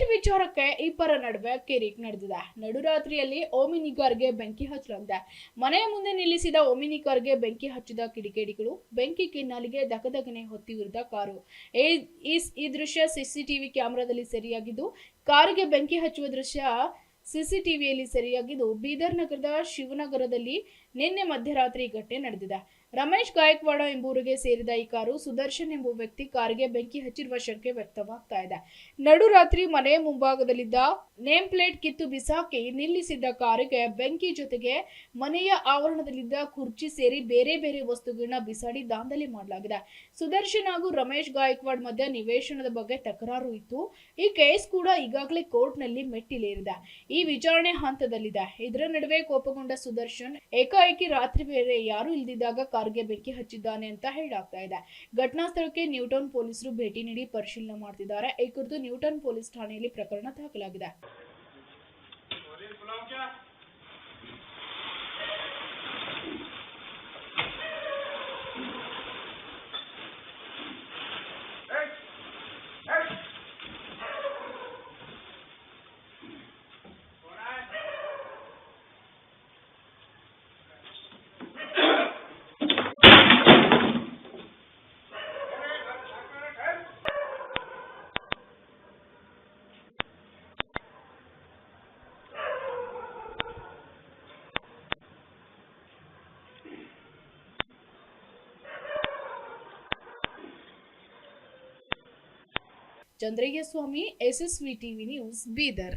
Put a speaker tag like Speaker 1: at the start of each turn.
Speaker 1: ವಿಚಾರಕ್ಕೆ ಇಬ್ಬರ ನಡುವೆ ಕಿರಿಕ್ ನಡೆದಿದೆ. ನಡುರಾತ್ರಿಯಲ್ಲಿ ಓಮಿನಿ ಕಾರ್ಗೆ ಬೆಂಕಿ ಹಚ್ಚಲಾಗಿದೆ ಮನೆಯ ಮುಂದೆ ನಿಲ್ಲಿಸಿದ ಓಮಿನಿ ಕಾರ್ಗೆ ಬೆಂಕಿ ಹಚ್ಚಿದ ಕಿಡಿಗೇಡಿಗಳು ಬೆಂಕಿ ಕಿನ್ನಾಲಿಗೆ ದಗದಗನೆ ಹೊತ್ತಿ ಉರಿದ ಕಾರು. ಈ ದೃಶ್ಯ ಸಿಸಿಟಿವಿ ಕ್ಯಾಮೆರಾದಲ್ಲಿ ಸೆರೆಯಾಗಿದ್ದು, ಕಾರಿಗೆ ಬೆಂಕಿ ಹಚ್ಚುವ ದೃಶ್ಯ ಸಿಸಿಟಿವಿಯಲ್ಲಿ ಸೆರೆಯಾಗಿದ್ದು, ಬೀದರ್ ನಗರದ ಶಿವನಗರದಲ್ಲಿ ನಿನ್ನೆ ಮಧ್ಯರಾತ್ರಿ ಘಟನೆ ನಡೆದಿದೆ. ರಮೇಶ್ ಗಾಯಕ್ವಾಡ ಎಂಬುವರಿಗೆ ಸೇರಿದ ಈ ಕಾರು ಸುದರ್ಶನ್ ಎಂಬ ವ್ಯಕ್ತಿ ಕಾರಿಗೆ ಬೆಂಕಿ ಹಚ್ಚಿರುವ ಶಂಕೆ ವ್ಯಕ್ತವಾಗ್ತಾ ಇದೆ. ನಡುರಾತ್ರಿ ಮನೆಯ ಮುಂಭಾಗದಲ್ಲಿದ್ದ ನೇಮ್ ಪ್ಲೇಟ್ ಕಿತ್ತು ಬಿಸಾಕಿ ನಿಲ್ಲಿಸಿದ್ದ ಕಾರಿಗೆ ಬೆಂಕಿ ಜೊತೆಗೆ ಮನೆಯ ಆವರಣದಲ್ಲಿದ್ದ ಕುರ್ಚಿ ಸೇರಿ ಬೇರೆ ಬೇರೆ ವಸ್ತುಗಳನ್ನ ಬಿಸಾಡಿ ದಾಂಧಲೆ ಮಾಡಲಾಗಿದೆ. ಸುದರ್ಶನ್ ಹಾಗೂ ರಮೇಶ್ ಗಾಯಕ್ವಾಡ್ ಮಧ್ಯ ನಿವೇಶನದ ಬಗ್ಗೆ ತಕರಾರು ಇತ್ತು. ಈ ಕೇಸ್ ಕೂಡ ಈಗಾಗಲೇ ಕೋರ್ಟ್ನಲ್ಲಿ ಮೆಟ್ಟಿಲೇರಿದೆ. ಈ ವಿಚಾರಣೆ ಹಂತದಲ್ಲಿದೆ. ಇದರ ನಡುವೆ ಕೋಪಗೊಂಡ ಸುದರ್ಶನ್ ಏಕಾಏಕಿ ರಾತ್ರಿ ವೇಳೆ ಯಾರು ಇಲ್ದಿದ್ದಾಗ ಕಾರ್ಗೆ ಬೆಂಕಿ ಹಚ್ಚಿದ್ದಾನೆ ಅಂತ ಹೇಳಾಗ್ತಾ ಇದೆ. ಘಟನಾ ಸ್ಥಳಕ್ಕೆ ನ್ಯೂಟನ್ ಪೊಲೀಸರು ಭೇಟಿ ನೀಡಿ ಪರಿಶೀಲನೆ ಮಾಡ್ತಿದ್ದಾರೆ. ಈ ಕುರಿತು ನ್ಯೂಟನ್ ಪೊಲೀಸ್ ಠಾಣೆಯಲ್ಲಿ ಪ್ರಕರಣ ದಾಖಲಾಗಿದೆ. Chandraiah Swamy SSV TV news Bidar